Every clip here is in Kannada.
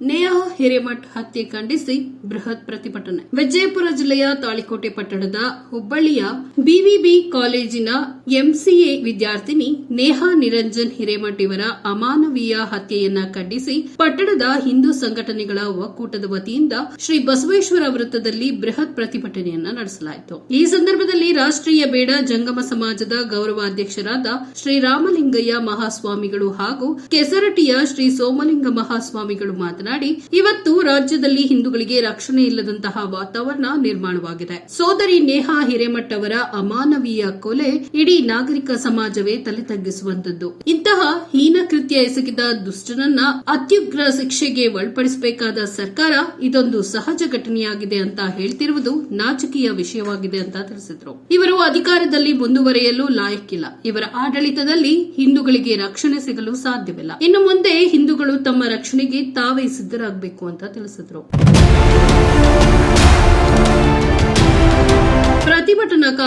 ನೇಹಾ ಹಿರೇಮಠ್ ಹತ್ಯೆ ಖಂಡಿಸಿ ಬೃಹತ್ ಪ್ರತಿಭಟನೆ. ವಿಜಯಪುರ ಜಿಲ್ಲೆಯ ತಾಳಿಕೋಟೆ ಪಟ್ಟಣದ ಹುಬ್ಬಳ್ಳಿಯ ಬಿವಿಬಿ ಕಾಲೇಜಿನ ಎಂಸಿಎ ವಿದ್ಯಾರ್ಥಿನಿ ನೇಹಾ ನಿರಂಜನ್ ಹಿರೇಮಠ್ ಇವರ ಅಮಾನವೀಯ ಹತ್ಯೆಯನ್ನ ಖಂಡಿಸಿ ಪಟ್ಟಣದ ಹಿಂದೂ ಸಂಘಟನೆಗಳ ಒಕ್ಕೂಟದ ವತಿಯಿಂದ ಶ್ರೀ ಬಸವೇಶ್ವರ ವೃತ್ತದಲ್ಲಿ ಬೃಹತ್ ಪ್ರತಿಭಟನೆಯನ್ನ ನಡೆಸಲಾಯಿತು. ಈ ಸಂದರ್ಭದಲ್ಲಿ ರಾಷ್ಟ್ರೀಯ ಬೇಡ ಜಂಗಮ ಸಮಾಜದ ಗೌರವಾಧ್ಯಕ್ಷರಾದ ಶ್ರೀ ರಾಮಲಿಂಗಯ್ಯ ಮಹಾಸ್ವಾಮಿಗಳು ಹಾಗೂ ಕೆಸರಟಿಯ ಶ್ರೀ ಸೋಮಲಿಂಗ ಮಹಾಸ್ವಾಮಿಗಳು ಮಾತನಾಡಿ, ಇವತ್ತು ರಾಜ್ಯದಲ್ಲಿ ಹಿಂದೂಗಳಿಗೆ ರಕ್ಷಣೆ ಇಲ್ಲದಂತಹ ವಾತಾವರಣ ನಿರ್ಮಾಣವಾಗಿದೆ. ಸೋದರಿ ನೇಹಾ ಹಿರೇಮಠ್ ಅವರ ಅಮಾನವೀಯ ಕೊಲೆ ಇಡೀ ನಾಗರಿಕ ಸಮಾಜವೇ ತಲೆ ತಗ್ಗಿಸುವಂತದ್ದು ಇಂತಹ ಹೀನ ಕೃತ್ಯ ಎಸಗಿದ ದುಷ್ಟನನ್ನ ಅತ್ಯುಗ್ರ ಶಿಕ್ಷೆಗೆ ಒಳಪಡಿಸಬೇಕಾದ ಸರ್ಕಾರ ಇದೊಂದು ಸಹಜ ಘಟನೆಯಾಗಿದೆ ಅಂತ ಹೇಳ್ತಿರುವುದು ನಾಚಿಕೆಯ ವಿಷಯವಾಗಿದೆ ಅಂತ ತಿಳಿಸಿದ್ರು. ಇವರು ಅಧಿಕಾರದಲ್ಲಿ ಮುಂದುವರಿಯಲು ಲಾಯಕ್ಕಿಲ್ಲ. ಇವರ ಆಡಳಿತದಲ್ಲಿ ಹಿಂದೂಗಳಿಗೆ ರಕ್ಷಣೆ ಸಿಗಲು ಸಾಧ್ಯವಿಲ್ಲ. ಇನ್ನು ಮುಂದೆ ಹಿಂದೂಗಳು ತಮ್ಮ ರಕ್ಷಣೆಗೆ ತಾವೇ ಸಿದ್ದರಾಗಬೇಕು ಅಂತ ತಿಳಿಸಿದ್ರು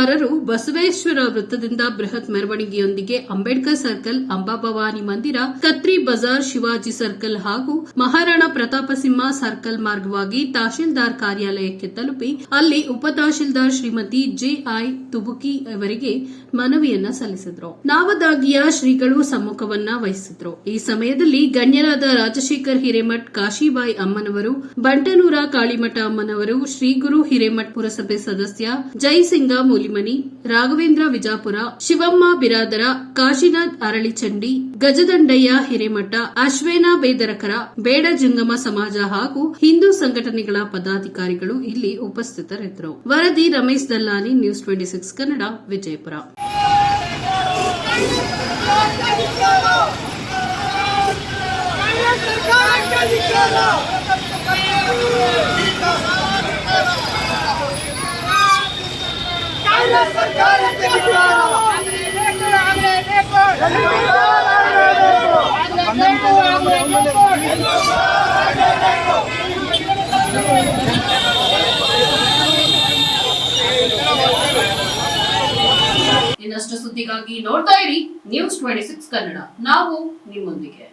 ಪ್ರತಿಭಟನಾಕಾರರು ಬಸವೇಶ್ವರ ವೃತ್ತದಿಂದ ಬೃಹತ್ ಮೆರವಣಿಗೆಯೊಂದಿಗೆ ಅಂಬೇಡ್ಕರ್ ಸರ್ಕಲ್ ಅಂಬಾಭವಾನಿ ಮಂದಿರ, ಕತ್ರಿ ಬಜಾರ್ ಶಿವಾಜಿ ಸರ್ಕಲ್ ಹಾಗೂ ಮಹಾರಾಣಾ ಪ್ರತಾಪ ಸಿಂಹ ಸರ್ಕಲ್ ಮಾರ್ಗವಾಗಿ ತಹಶೀಲ್ದಾರ್ ಕಾರ್ಯಾಲಯಕ್ಕೆ ತಲುಪಿ ಅಲ್ಲಿ ಉಪ ತಹಶೀಲ್ದಾರ್ ಶ್ರೀಮತಿ ಜೆಐ ತುಬುಕಿ ಅವರಿಗೆ ಮನವಿಯನ್ನ ಸಲ್ಲಿಸಿದ್ರು. ನಾವದಾಗಿಯ ಶ್ರೀಗಳು ಸಮ್ಮುಖವನ್ನ ವಹಿಸಿದ್ರು. ಈ ಸಮಯದಲ್ಲಿ ಗಣ್ಯರಾದ ರಾಜಶೇಖರ್ ಹಿರೇಮಠ್, ಕಾಶಿಬಾಯಿ ಅಮ್ಮನವರು, ಬಂಟನೂರ ಕಾಳಿಮಠ ಅಮ್ಮನವರು ಶ್ರೀ ಗುರು ಹಿರೇಮಠ್ ಪುರಸಭೆ ಸದಸ್ಯ ಜೈಸಿಂಗ ಮೂಲಿಮನಿ ರಾಘವೇಂದ್ರ ವಿಜಾಪುರ, ಶಿವಮ್ಮ ಬಿರಾದರ, ಕಾಶಿನಾಥ್ ಅರಳಿಚಂಡಿ, ಗಜದಂಡಯ್ಯ ಹಿರೇಮಠ, ಅಶ್ವೇನಾ ಬೇದರಕರ, ಬೇಡ ಜಂಗಮ ಸಮಾಜ ಹಾಗೂ ಹಿಂದೂ ಸಂಘಟನೆಗಳ ಪದಾಧಿಕಾರಿಗಳು ಇಲ್ಲಿ ಉಪಸ್ಥಿತರಿದ್ದರು. ವರದಿ Ramesh Dallani, news twenty six Kannada, Vijayapura. ಇನ್ನಷ್ಟು ಸುದ್ದಿಗಾಗಿ ನೋಡ್ತಾ ಇರಿ ನ್ಯೂಸ್ ಟ್ವೆಂಟಿ ಸಿಕ್ಸ್ ಕನ್ನಡ. ನಾವು ನಿಮ್ಮೊಂದಿಗೆ.